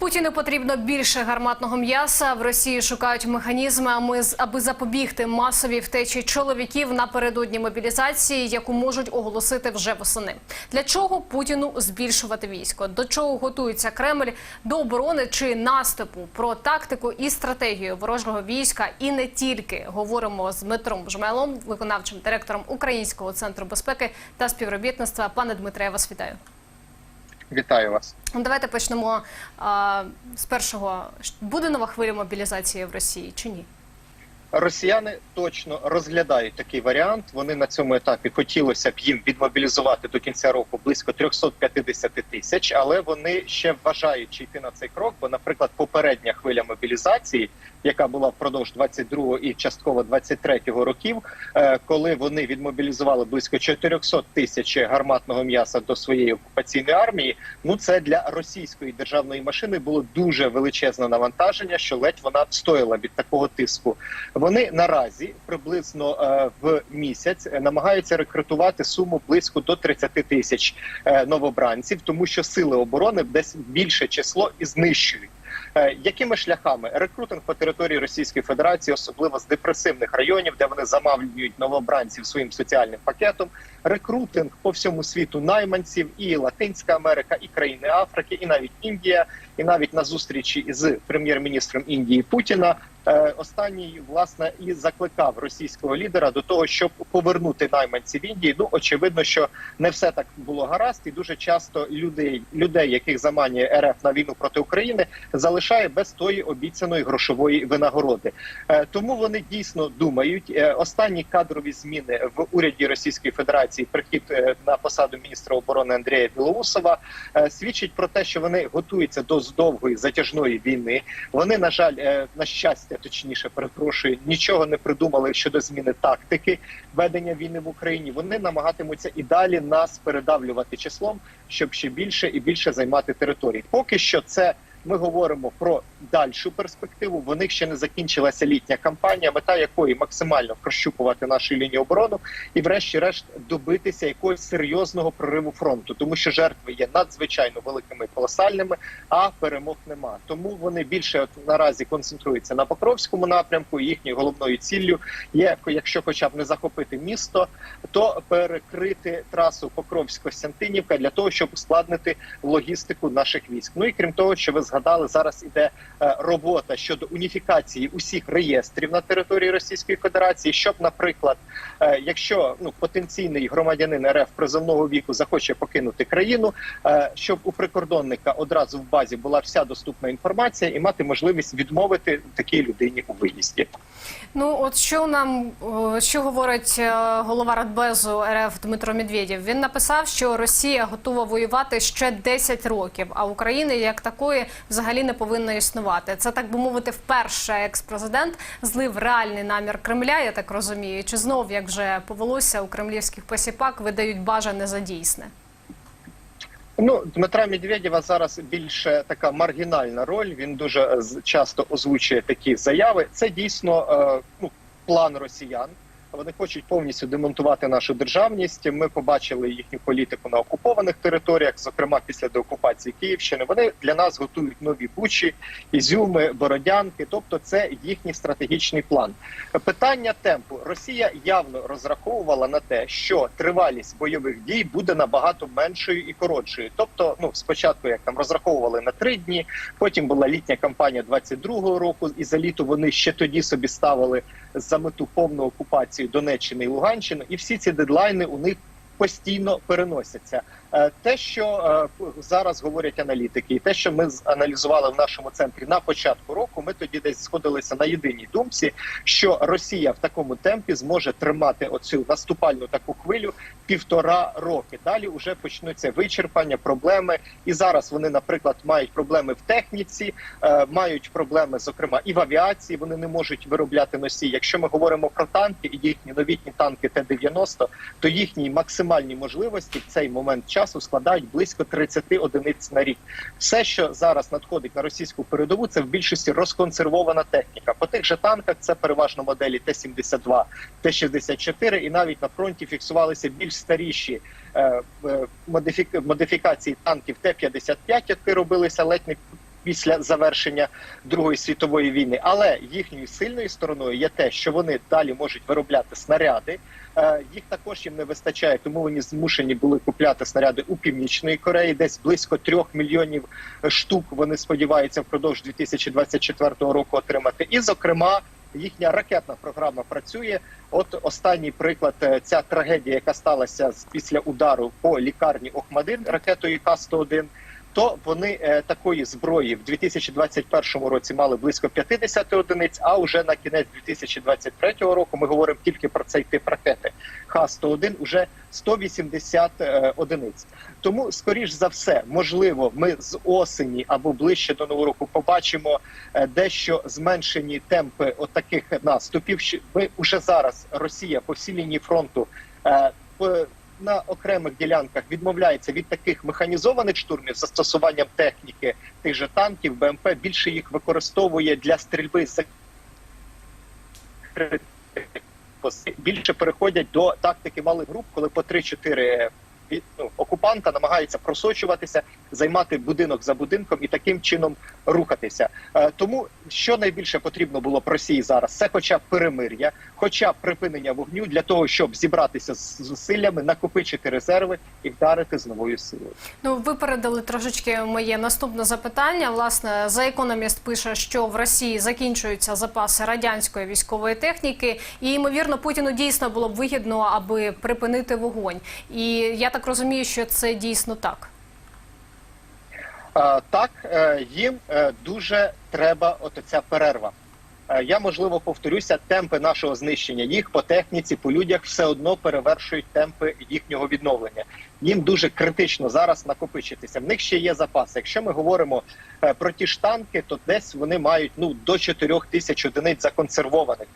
Путіну потрібно більше гарматного м'яса. В Росії шукають механізми, аби запобігти масовій втечі чоловіків напередодні мобілізації, яку можуть оголосити вже восени. Для чого Путіну збільшувати військо? До чого готується Кремль до оборони чи наступу? Про тактику і стратегію ворожого війська і не тільки говоримо з Дмитром Жмелом, виконавчим директором Українського центру безпеки та співробітництва. Пане Дмитре, я вас вітаю. Вітаю вас. Ну, Давайте почнемо а, з першого. Буде нова хвиля мобілізації в Росії чи ні? Росіяни точно розглядають такий варіант. Вони на цьому етапі хотілося б їм відмобілізувати до кінця року близько 350 тисяч, але вони ще вважають чи йти на цей крок. Бо, наприклад, попередня хвиля мобілізації, яка була впродовж 22-го і частково 23-го років, е, коли вони відмобілізували близько 400 тисяч гарматного м'яса до своєї окупаційної армії. Ну це для російської державної машини було дуже величезне навантаження, що ледь вона встояла від такого тиску. Вони наразі приблизно е, в місяць намагаються рекрутувати суму близько до 30 тисяч е, новобранців, тому що сили оборони десь більше число і знищують. Е, Якими шляхами? Рекрутинг по території Російської Федерації, особливо з депресивних районів, де вони замавлюють новобранців своїм соціальним пакетом, рекрутинг по всьому світу найманців, і Латинська Америка, і країни Африки, і навіть Індія, і навіть на зустрічі з прем'єр-міністром Індії Путіна. е, Останній власне і закликав російського лідера до того, щоб повернути найманців Індії. Ну очевидно, що не все так було гаразд, і дуже часто людей, людей, яких заманює РФ на війну проти України, залишає без тої обіцяної грошової винагороди. Е, Тому вони дійсно думають. е, Останні кадрові зміни в уряді Російської Федерації, прихід е, на посаду міністра оборони Андрія Білоусова, е, свідчить про те, що вони готуються до довгої затяжної війни. Вони, на жаль, е, на щастя, точніше, перепрошую, нічого не придумали щодо зміни тактики ведення війни в Україні. Вони намагатимуться і далі нас передавлювати числом, щоб ще більше і більше займати території. Поки що це. Ми говоримо про дальшу перспективу. В них ще не закінчилася літня кампанія, мета якої максимально прощупувати нашу лінію оборону і, врешті-решт, добитися якогось серйозного прориву фронту, тому що жертви є надзвичайно великими і колосальними, а перемог нема. Тому вони більше от наразі концентруються на Покровському напрямку. Їхньою головною ціллю є, якщо хоча б не захопити місто, то перекрити трасу Покровсько-Сянтинівка для того, щоб ускладнити логістику наших військ. Ну і крім того, що ви згадали, зараз іде робота щодо уніфікації усіх реєстрів на території Російської Федерації, щоб, наприклад, е, якщо ну потенційний громадянин РФ призовного віку захоче покинути країну, е, щоб у прикордонника одразу в базі була вся доступна інформація і мати можливість відмовити такій людині у виїзді. Ну от що нам що говорить е, голова Радбезу РФ Дмитро Медведєв? Він написав, що Росія готова воювати ще 10 років, а України як такої взагалі не повинно існувати. Це так би мовити, вперше екс-президент злив реальний намір Кремля. Я так розумію. Чи знов як вже повелося у кремлівських посіпак видають бажане за дійсне? Ну, Дмитра Медведєва зараз більше така маргінальна роль. Він дуже е, часто озвучує такі заяви. Це дійсно е, ну, план росіян. Вони хочуть повністю демонтувати нашу державність. Ми побачили їхню політику на окупованих територіях, зокрема після деокупації Київщини. Вони для нас готують нові бучі, ізюми, бородянки. Тобто, це їхній стратегічний план. Питання темпу Росія явно розраховувала на те, що тривалість бойових дій буде набагато меншою і коротшою. Тобто, ну спочатку як там розраховували на три дні, потім була літня кампанія 22-го року, і за літо вони ще тоді собі ставили за мету повну окупацію Донеччини і Луганщини, і всі ці дедлайни у них постійно переносяться. Е, Те, що е, зараз говорять аналітики, і те, що ми аналізували в нашому центрі на початку року, ми тоді десь сходилися на єдиній думці, що Росія в такому темпі зможе тримати оцю наступальну таку хвилю півтора роки. Далі вже почнуться вичерпання, проблеми. І зараз вони, наприклад, мають проблеми в техніці, е, мають проблеми, зокрема, і в авіації. Вони не можуть виробляти носії. Якщо ми говоримо про танки і їхні новітні танки Т-90, то їхні максимальні можливості в цей момент часу складають близько 30 одиниць на рік. Все, що зараз надходить на російську передову, це в більшості розконсервована техніка. По тих же танках це переважно моделі Т-72, Т-64, і навіть на фронті фіксувалися більш старіші е, е, модифікації танків Т-55, які робилися ледь не після завершення Другої світової війни. Але їхньою сильною стороною є те, що вони далі можуть виробляти снаряди. Е, Їх також їм не вистачає, тому вони змушені були купляти снаряди у північної Кореї. Десь близько трьох мільйонів штук вони сподіваються впродовж 2024 року отримати. І, зокрема, їхня ракетна програма працює. От останній приклад е, ця трагедія, яка сталася після удару по лікарні Охмадин ракетою К-101, то вони е, такої зброї в 2021 році мали близько 50 одиниць. А вже на кінець 2023 року ми говоримо тільки про цей тип ракети Х-101, уже 180 е, одиниць. Тому, скоріш за все, можливо, ми з осені або ближче до нового року побачимо е, дещо зменшені темпи отаких наступів. Що Ми уже зараз Росія по всій лінії фронту на окремих ділянках відмовляється від таких механізованих штурмів застосуванням техніки тих же танків, БМП. Більше їх використовує для стрільби з більше переходять до тактики малих груп, коли по 3-4 від- ну, окупанта намагаються просочуватися, займати будинок за будинком і таким чином рухатися. Е, тому що найбільше потрібно було б Росії зараз, це хоча б перемир'я, хоча б припинення вогню для того, щоб зібратися з зусиллями, накопичити резерви і вдарити з новою силою. Ну, ви передали трошечки моє наступне запитання. Власне, за економіст пише, що в Росії закінчуються запаси радянської військової техніки, і ймовірно, Путіну дійсно було б вигідно, аби припинити вогонь. І я так розумію, що це дійсно так. Так, е, їм е, дуже треба от ця перерва. Е, Я можливо повторюся, темпи нашого знищення їх по техніці, по людях все одно перевершують темпи їхнього відновлення. Їм дуже критично зараз накопичитися. В них ще є запаси. Якщо ми говоримо про ті ж танки, то десь вони мають ну до 4 тисяч одиниць законсервованих.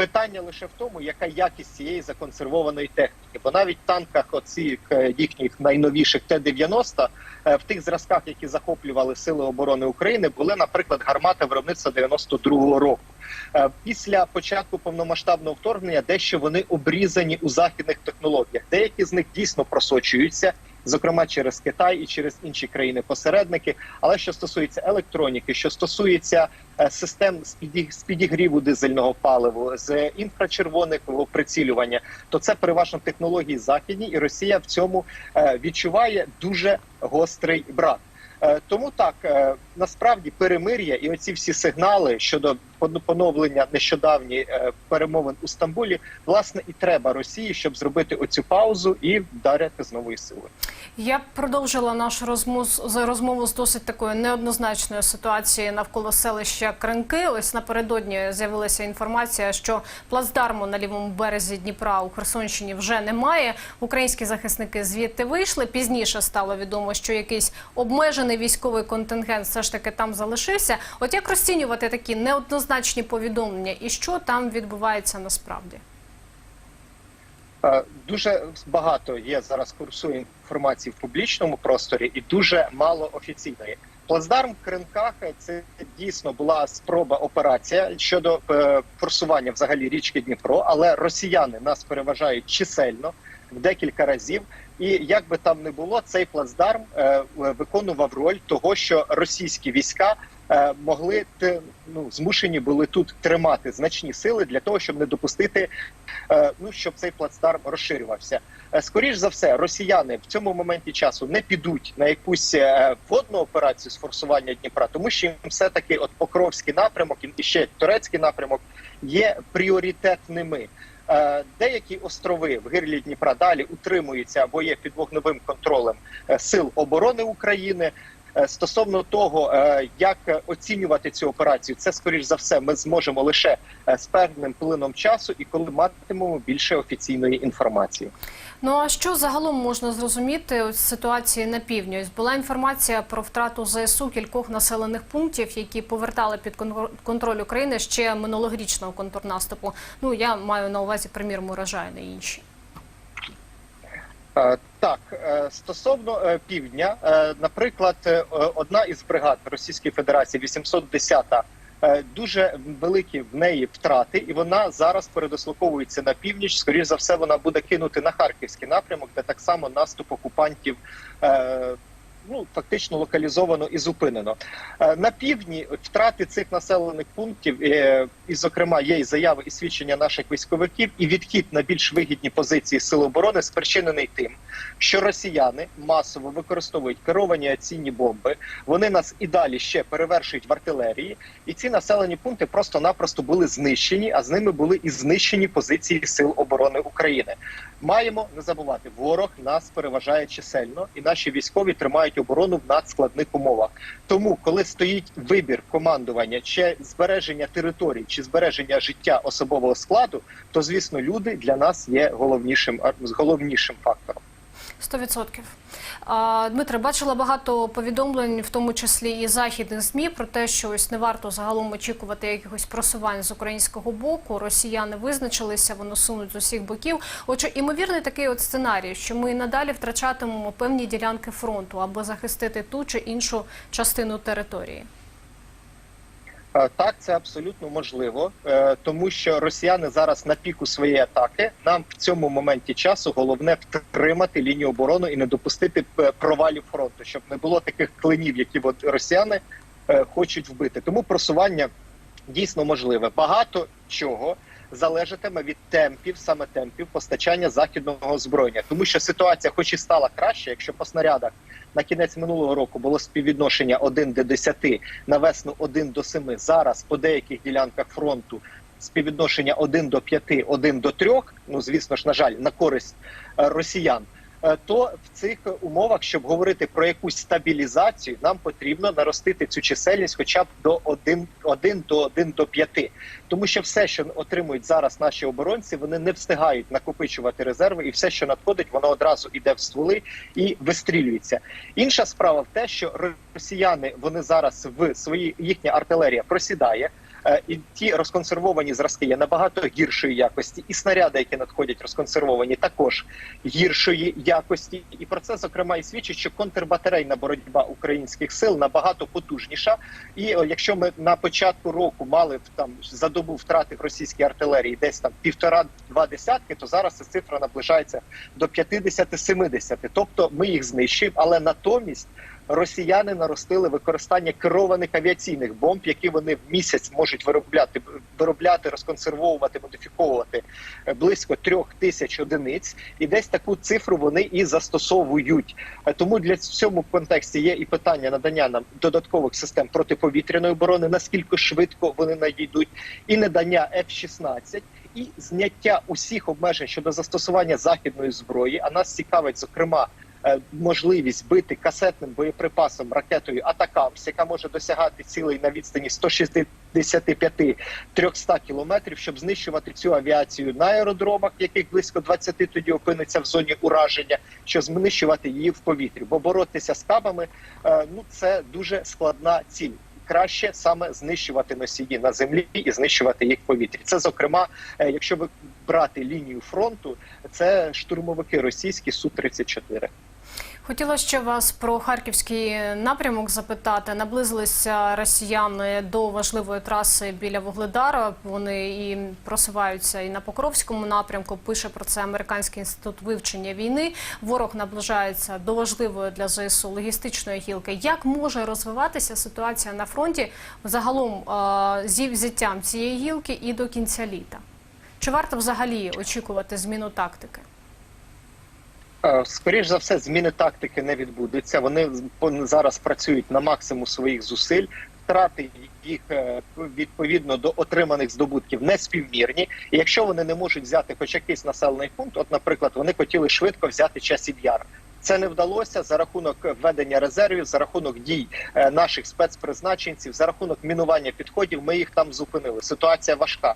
Питання лише в тому, яка якість цієї законсервованої техніки. Бо навіть в танках, оцих е, їхніх найновіших Т-90, е, в тих зразках, які захоплювали сили оборони України, були, наприклад, гармати виробництва 92-го року. Е, Після початку повномасштабного вторгнення дещо вони обрізані у західних технологіях. Деякі з них дійсно просочуються, зокрема через Китай і через інші країни-посередники. Але що стосується електроніки, що стосується е, систем з підіг- підігріву дизельного паливу, з інфрачервоного прицілювання, то це переважно технології західні, і Росія в цьому е, відчуває дуже гострий брак. Е, Тому так насправді перемир'я і оці всі сигнали щодо поновлення нещодавні е, перемовин у Стамбулі, власне, і треба Росії, щоб зробити оцю паузу і вдарити з нової сили. Я б продовжила нашу розмову з розмову з досить такою неоднозначною ситуацією навколо селища Кринки. Ось напередодні з'явилася інформація, що плацдарму на лівому березі Дніпра у Херсонщині вже немає. Українські захисники звідти вийшли. Пізніше стало відомо, що якийсь обмежений військовий контингент все ж таки там залишився. От як розцінювати такі неоднозначні повідомлення, і що там відбувається насправді? Е, Дуже багато є зараз курсує інформації в публічному просторі, і дуже мало офіційної. Плацдарм в Кринках це дійсно була спроба операція щодо е, форсування взагалі річки Дніпро, але росіяни нас переважають чисельно в декілька разів. І як би там не було, цей плацдарм е, виконував роль того, що російські війська е, могли те- ну змушені були тут тримати значні сили для того, щоб не допустити е, ну щоб цей плацдарм розширювався. Е, Скоріш за все, росіяни в цьому моменті часу не підуть на якусь е, водну операцію з форсування Дніпра, тому що їм все таки от Покровський напрямок і ще турецький напрямок є пріоритетними. Е, Деякі острови в гирлі Дніпра далі утримуються або є під вогневим контролем е, сил оборони України. Е, Стосовно того, е, як оцінювати цю операцію, це скоріш за все ми зможемо лише е, з певним плином часу і коли матимемо більше офіційної інформації. Ну а що загалом можна зрозуміти з ситуації на півдні? Була інформація про втрату ЗСУ кількох населених пунктів, які повертали під кон- контроль України ще минулорічного контрнаступу. Ну я маю на увазі примір Урожайна і інші. Е, Так, е, стосовно е, півдня, наприклад, одна із бригад Російської Федерації, 810-та, е, дуже великі в неї втрати, і вона зараз передислоковується на північ. Скоріше за все, вона буде кинути на харківський напрямок, де так само наступ окупантів ну фактично локалізовано і зупинено. Е, На півдні втрати цих населених пунктів, е, і зокрема є і заяви і свідчення наших військовиків, і відхід на більш вигідні позиції сил оборони спричинений тим, що росіяни масово використовують керовані авіаційні бомби. Вони нас і далі ще перевершують в артилерії, і ці населені пункти просто-напросто були знищені, а з ними були і знищені позиції сил оборони України. Маємо не забувати, ворог нас переважає чисельно, і наші військові тримають оборону в надскладних умовах. Тому, коли стоїть вибір командування чи збереження територій, чи збереження життя особового складу, то звісно люди для нас є головнішим головнішим фактором. 100%. А, Дмитре, бачила багато повідомлень, в тому числі і західних змі, про те, що ось не варто загалом очікувати якихось просувань з українського боку. Росіяни визначилися, воно сунуть з усіх боків. Отже, імовірний такий от сценарій, що ми надалі втрачатимемо певні ділянки фронту, аби захистити ту чи іншу частину території. Е, Так, це абсолютно можливо, е, тому що росіяни зараз на піку своєї атаки. Нам в цьому моменті часу головне втримати лінію оборони і не допустити е, провалів фронту, щоб не було таких клинів, які от росіяни хочуть вбити. Тому просування дійсно можливе. Багато чого залежатиме від темпів, саме темпів постачання західного озброєння, тому що ситуація, хоч і стала краще, якщо по снарядах на кінець минулого року було співвідношення 1 до 10, на весну 1 до 7, зараз по деяких ділянках фронту співвідношення 1 до 5, 1 до 3, ну звісно ж, на жаль, на користь е, росіян. Е, То в цих умовах, щоб говорити про якусь стабілізацію, нам потрібно наростити цю чисельність, хоча б до 1, 1 до 1 до 5. Тому що все, що отримують зараз наші оборонці, вони не встигають накопичувати резерви, і все, що надходить, воно одразу йде в стволи і вистрілюється. Інша справа в те, що росіяни вони зараз в свої їхня артилерія просідає. Е, І ті розконсервовані зразки є набагато гіршої якості, і снаряди, які надходять розконсервовані, також гіршої якості. І про це зокрема і свідчить, що контрбатарейна боротьба українських сил набагато потужніша. І якщо ми на початку року мали в- там за добу втрати в російській артилерії десь там півтора-два десятки, то зараз ця цифра наближається до 50-70. Тобто ми їх знищуємо, але натомість. Росіяни наростили використання керованих авіаційних бомб, які вони в місяць можуть виробляти, виробляти, розконсервовувати, модифіковувати близько трьох тисяч одиниць, і десь таку цифру вони і застосовують. Е, Тому для цьому контексті є і питання надання нам додаткових систем протиповітряної оборони, наскільки швидко вони надійдуть, і надання F-16, і зняття усіх обмежень щодо застосування західної зброї. А нас цікавить зокрема. Е, Можливість бити касетним боєприпасом ракетою Атакамс, яка може досягати цілей на відстані 165-300 кілометрів, щоб знищувати цю авіацію на аеродромах, яких близько 20 тоді опиниться в зоні ураження, що знищувати її в повітрі. Бо боротися з кабами е, ну це дуже складна ціль. Краще саме знищувати носії на землі і знищувати їх в повітрі. Це зокрема, е, якщо ви брати лінію фронту, це штурмовики російські су 34 Хотіла ще вас про харківський напрямок запитати. Наблизилися росіяни до важливої траси біля Вугледара. Вони і просуваються і на Покровському напрямку. Пише про це Американський інститут вивчення війни. Ворог наближається до важливої для ЗСУ логістичної гілки. Як може розвиватися ситуація на фронті загалом е, зі взяттям цієї гілки і до кінця літа? Чи варто взагалі очікувати зміну тактики? Е, Скоріш за все, зміни тактики не відбудуться. Вони зараз працюють на максимум своїх зусиль. Втрати їх е, відповідно до отриманих здобутків не співмірні. І якщо вони не можуть взяти хоч якийсь населений пункт, от, наприклад, вони хотіли швидко взяти часів яр. Це не вдалося за рахунок введення резервів, за рахунок дій е, наших спецпризначенців, за рахунок мінування підходів. Ми їх там зупинили. Ситуація важка.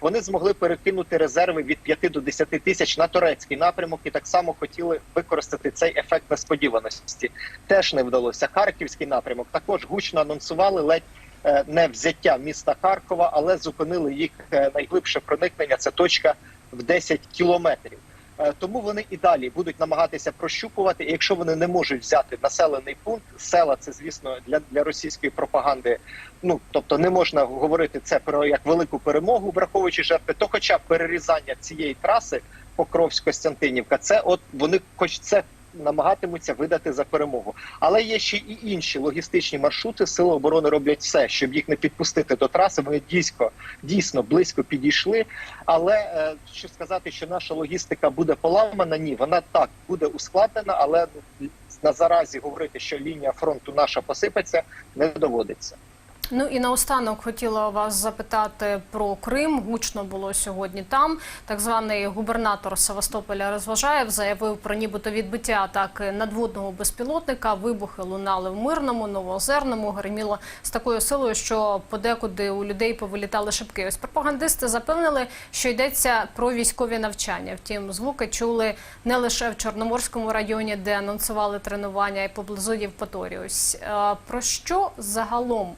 Вони змогли перекинути резерви від 5 до 10 тисяч на турецький напрямок і так само хотіли використати цей ефект несподіваності. Теж не вдалося. Харківський напрямок також гучно анонсували ледь е, не взяття міста Харкова, але зупинили їх е, найглибше проникнення. Це точка в 10 кілометрів. Е, Тому вони і далі будуть намагатися прощупувати. І якщо вони не можуть взяти населений пункт, села це звісно для, для російської пропаганди. Ну тобто не можна говорити це про як велику перемогу, враховуючи жертви, то хоча перерізання цієї траси Покровськ Костянтинівка, це от вони хоч це намагатимуться видати за перемогу. Але є ще і інші логістичні маршрути. Сили оборони роблять все, щоб їх не підпустити до траси. Вони дійсно дійсно близько підійшли. Але е, що сказати, що наша логістика буде поламана? Ні, вона так буде ускладнена, але ну, на заразі говорити, що лінія фронту наша посипеться, не доводиться. Ну і наостанок хотіла вас запитати про Крим. Гучно було сьогодні там. Так званий губернатор Севастополя Розважаєв заявив про нібито відбиття атаки надводного безпілотника. Вибухи лунали в мирному, новоозерному, гриміло з такою силою, що подекуди у людей повилітали шибки. Ось пропагандисти запевнили, що йдеться про військові навчання. Втім, звуки чули не лише в Чорноморському районі, де анонсували тренування, і поблизу Євпаторії. Ось е, про що загалом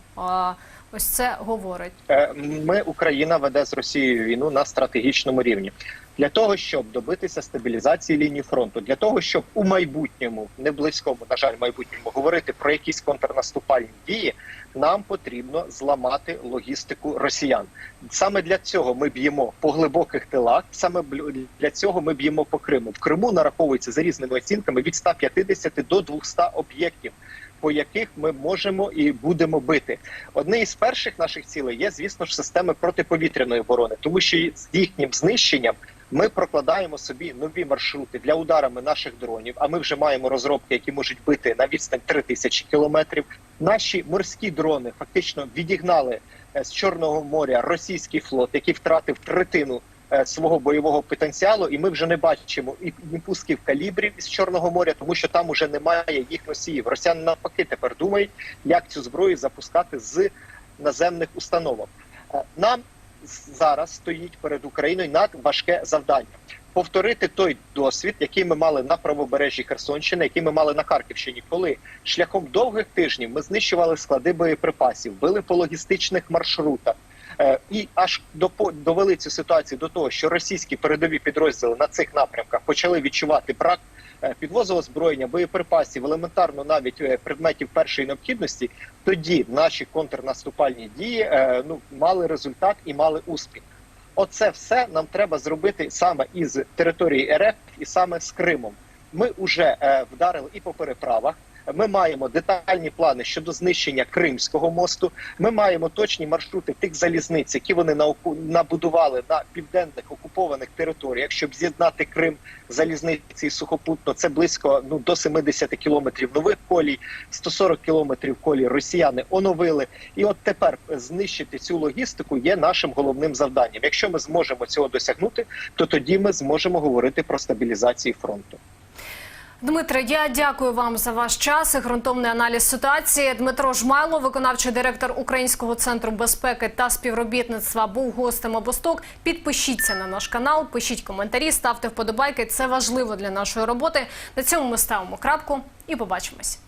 ось це говорить? Е, Ми Україна веде з Росією війну на стратегічному рівні для того, щоб добитися стабілізації лінії фронту, для того, щоб у майбутньому, не близькому, на жаль, майбутньому, говорити про якісь контрнаступальні дії, нам потрібно зламати логістику росіян. Саме для цього ми б'ємо по глибоких тилах. Саме для цього ми б'ємо по Криму. В Криму нараховується за різними оцінками від 150 до 200 об'єктів. По яких ми можемо і будемо бити, одне із перших наших цілей є, звісно ж, системи протиповітряної оборони, тому що з їхнім знищенням ми прокладаємо собі нові маршрути для ударами наших дронів. А ми вже маємо розробки, які можуть бити на відстань 3000 кілометрів. Наші морські дрони фактично відігнали е, з Чорного моря російський флот, який втратив третину свого бойового потенціалу, і ми вже не бачимо і пусків калібрів із Чорного моря, тому що там уже немає їх носіїв. Росіяни навпаки тепер думають, як цю зброю запускати з наземних установок. Е, Нам зараз стоїть перед Україною надважке завдання. Повторити той досвід, який ми мали на правобережжі Херсонщини, який ми мали на Харківщині, коли шляхом довгих тижнів ми знищували склади боєприпасів, били по логістичних маршрутах, Е, і аж допо- довели цю ситуацію до того, що російські передові підрозділи на цих напрямках почали відчувати брак е, підвозу озброєння, боєприпасів, елементарно навіть е, предметів першої необхідності. Тоді наші контрнаступальні дії е, ну мали результат і мали успіх. Оце все нам треба зробити саме із території РФ і саме з Кримом. Ми вже е, вдарили і по переправах. Ми маємо детальні плани щодо знищення Кримського мосту. Ми маємо точні маршрути тих залізниць, які вони набудували на південних окупованих територіях, щоб з'єднати Крим залізниці сухопутно. Це близько ну до 70 кілометрів нових колій, 140 кілометрів колій росіяни оновили. І от тепер знищити цю логістику є нашим головним завданням. Якщо ми зможемо цього досягнути, то тоді ми зможемо говорити про стабілізацію фронту. Дмитре, я дякую вам за ваш час і ґрунтовний аналіз ситуації. Дмитро Жмайло, виконавчий директор Українського центру безпеки та співробітництва, був гостем обосток. Підпишіться на наш канал, пишіть коментарі, ставте вподобайки. Це важливо для нашої роботи. На цьому ми ставимо крапку і побачимось.